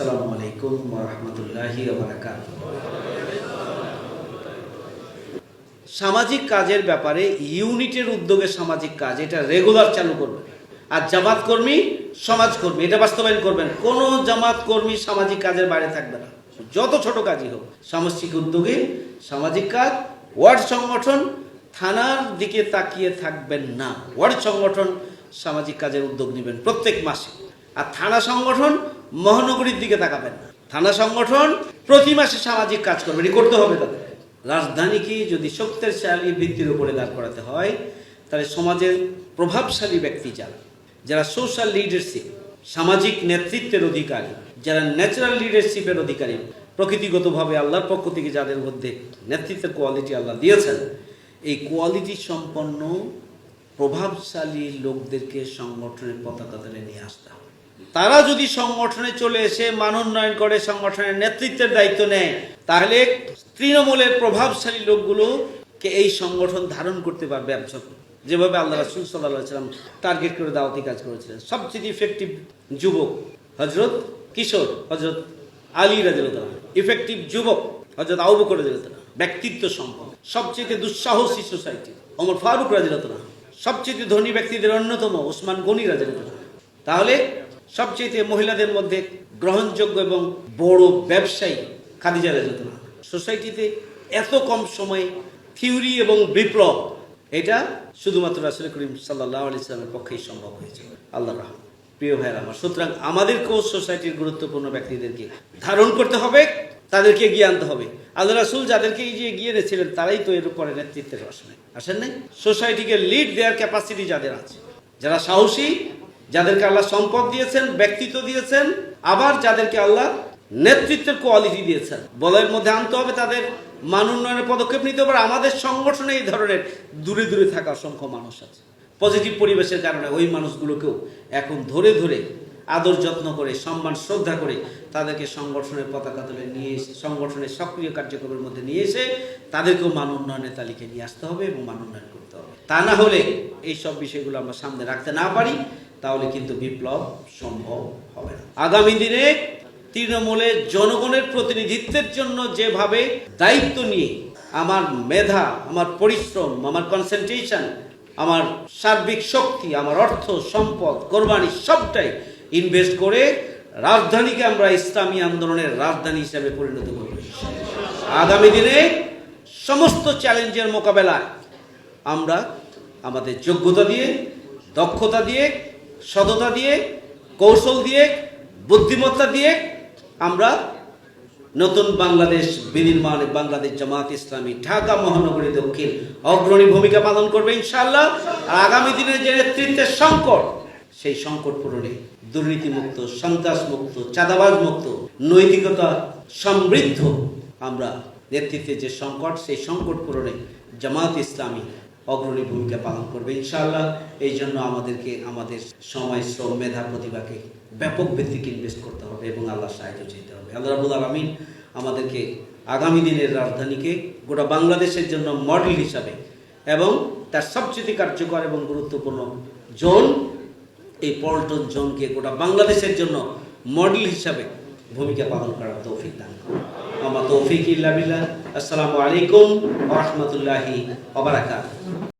আসসালামু আলাইকুম রহমতুল্লাহি সামাজিক কাজের ব্যাপারে ইউনিটের উদ্যোগে সামাজিক কাজ, এটা রেগুলার চালু করবেন। আর জামাত কর্মী সমাজকর্মী এটা বাস্তবায়ন করবেন। কোনো জামাত কর্মী সামাজিক কাজের বাইরে থাকবে না। যত ছোট কাজই হোক সামাজিক উদ্যোগে সামাজিক কাজ, ওয়ার্ড সংগঠন থানার দিকে তাকিয়ে থাকবেন না। ওয়ার্ড সংগঠন সামাজিক কাজের উদ্যোগ নেবেন প্রত্যেক মাসে। আর থানা সংগঠন মহানগরীর দিকে তাকাবেন না। থানা সংগঠন প্রতি মাসে সামাজিক কাজ করবে করতে হবে তাদের। রাজধানীকে যদি শক্তিশালী ভিত্তির উপরে দাঁড় করাতে হয়, তাহলে সমাজের প্রভাবশালী ব্যক্তি যারা যারা সোশ্যাল লিডারশিপ সামাজিক নেতৃত্বের অধিকারী, যারা ন্যাচারাল লিডারশিপের অধিকারী, প্রকৃতিগতভাবে আল্লাহর পক্ষ থেকে যাদের মধ্যে নেতৃত্বের কোয়ালিটি আল্লাহ দিয়েছেন, এই কোয়ালিটি সম্পন্ন প্রভাবশালী লোকদেরকে সংগঠনের পতাকা তলে নিয়ে আসতে হবে। তারা যদি সংগঠনে চলে এসে মান উন্নয়ন করে, সংগঠনের নেতৃত্বের দায়িত্ব নেয়, তাহলে তৃণমূলের প্রভাবশালী লোকগুলোকে এই সংগঠন ধারণ করতে পারবে একজন যেভাবে আল্লাহ রাসুল সাল্লাহ সাল্লাম টার্গেট করে দাওয়াতি কাজ করেছিলেন। সবচেয়ে ইফেক্টিভ যুবক হজরত কিশোর হজরত আলী রাজিলতালা ইফেক্টিভ যুবক হজরত আউবকর রাজিলতালা ব্যক্তিত্ব সম্পন্ন, সবচেয়ে দুঃসাহসী সোসাইটি অমর ফারুক রাজিলতালা সবচেয়ে ধনী ব্যক্তিদের অন্যতম, ওসমান গনি রাজিলতালা তাহলে সবচেয়ে মহিলাদের মধ্যে গ্রহণযোগ্য এবং বড় ব্যবসায়ী খাদিজা রাজতনা সোসাইটিতে এত কম সময়ে থিওরি এবং বিপ্লব, এটা শুধুমাত্র রাসুল করিম সাল্লাহ আলি সাল্লামের পক্ষেই সম্ভব হয়েছে। আল্লাহ রহমান প্রিয় ভাইয়ের আমার, সুতরাং আমাদেরকেও সোসাইটির গুরুত্বপূর্ণ ব্যক্তিদেরকে ধারণ করতে হবে, তাদেরকে এগিয়ে আনতে হবে। আল্লাহ রাসুল যাদেরকে এগিয়ে এনেছিলেন, তারাই তো এর উপরে নেতৃত্বের আসনে আসেন নাই? সোসাইটিকে লিড দেওয়ার ক্যাপাসিটি যাদের আছে, যারা সাহসী যাদেরকে আল্লাহ সম্পদ দিয়েছেন, ব্যক্তিত্ব দিয়েছেন, আবার যাদেরকে আল্লাহ নেতৃত্বের কোয়ালিটি দিয়েছেন। বলের মধ্যে আনতে হবে তাদের মান উন্নয়নের পদক্ষেপ নিতে হবে আমাদের সংগঠনে এই ধরনের দূরে দূরে থাকা অসংখ্য মানুষ আছে। পজিটিভ পরিবেশের কারণে ওই মানুষগুলোকেও এখন ধরে ধরে আদর যত্ন করে, সম্মান, শ্রদ্ধা করে তাদেরকে সংগঠনের পতাকা তুলে নিয়ে এসে, সংগঠনের সক্রিয় কার্যক্রমের মধ্যে নিয়ে এসে তাদেরকেও মান উন্নয়নের তালিকায় নিয়ে আসতে হবে এবং মান উন্নয়ন করতে হবে। তা না হলে এই সব বিষয়গুলো আমরা সামনে রাখতে না পারি। তাহলে কিন্তু বিপ্লব সম্ভব হবে না। আগামী দিনে তৃণমূলের জনগণের প্রতিনিধিত্বের জন্য যেভাবে দায়িত্ব নিয়ে আমার মেধা, আমার পরিশ্রম, আমার কনসেন্ট্রেশন আমার সার্বিক শক্তি, আমার অর্থ, সম্পদ, কোরবানি সবটাই ইনভেস্ট করে রাজধানীকে আমরা ইসলামী আন্দোলনের রাজধানী হিসেবে পরিণত করব। আগামী দিনে সমস্ত চ্যালেঞ্জের মোকাবেলায় আমরা আমাদের যোগ্যতা দিয়ে, দক্ষতা দিয়ে সততা দিয়ে, কৌশল দিয়ে, বুদ্ধিমত্তা দিয়ে আমরা নতুন বাংলাদেশ বিনির্মাণে বাংলাদেশ জামাত ইসলামী ঢাকা মহানগরী দক্ষিণ অগ্রণী ভূমিকা পালন করবে ইনশাআল্লাহ। আর আগামী দিনের যে নেতৃত্বের সংকট, সেই সংকট পূরণে দুর্নীতিমুক্ত, সন্ত্রাসমুক্ত চাঁদাবাজ মুক্ত নৈতিকতা সমৃদ্ধ আমরা নেতৃত্বে যে সংকট, সেই সংকট পূরণে জামাত ইসলামী অগ্রণী ভূমিকা পালন করবে। ইনশাআল্লাহ এই জন্য আমাদেরকে আমাদের সময়, শ্রম, মেধা প্রতিভাকে ব্যাপক ভিত্তিক ইনভেস্ট করতে হবে এবং আল্লাহ সাহায্য চাইতে হবে। আল্লাহ রাবুল আলমিন আমাদেরকে আগামী দিনের রাজধানীকে গোটা বাংলাদেশের জন্য মডেল হিসাবে এবং তার সবচেয়ে কার্যকর এবং গুরুত্বপূর্ণ জোন, এই পল্টন জোনকে গোটা বাংলাদেশের জন্য মডেল হিসাবে ভূমিকা পালন করার তৌফিক দান করুন। আমার তৌফিক ইল্লা বিল্লাহ আসসালামু আলাইকুম ওয়া রাহমাতুল্লাহি ওয়া বারাকাতুহু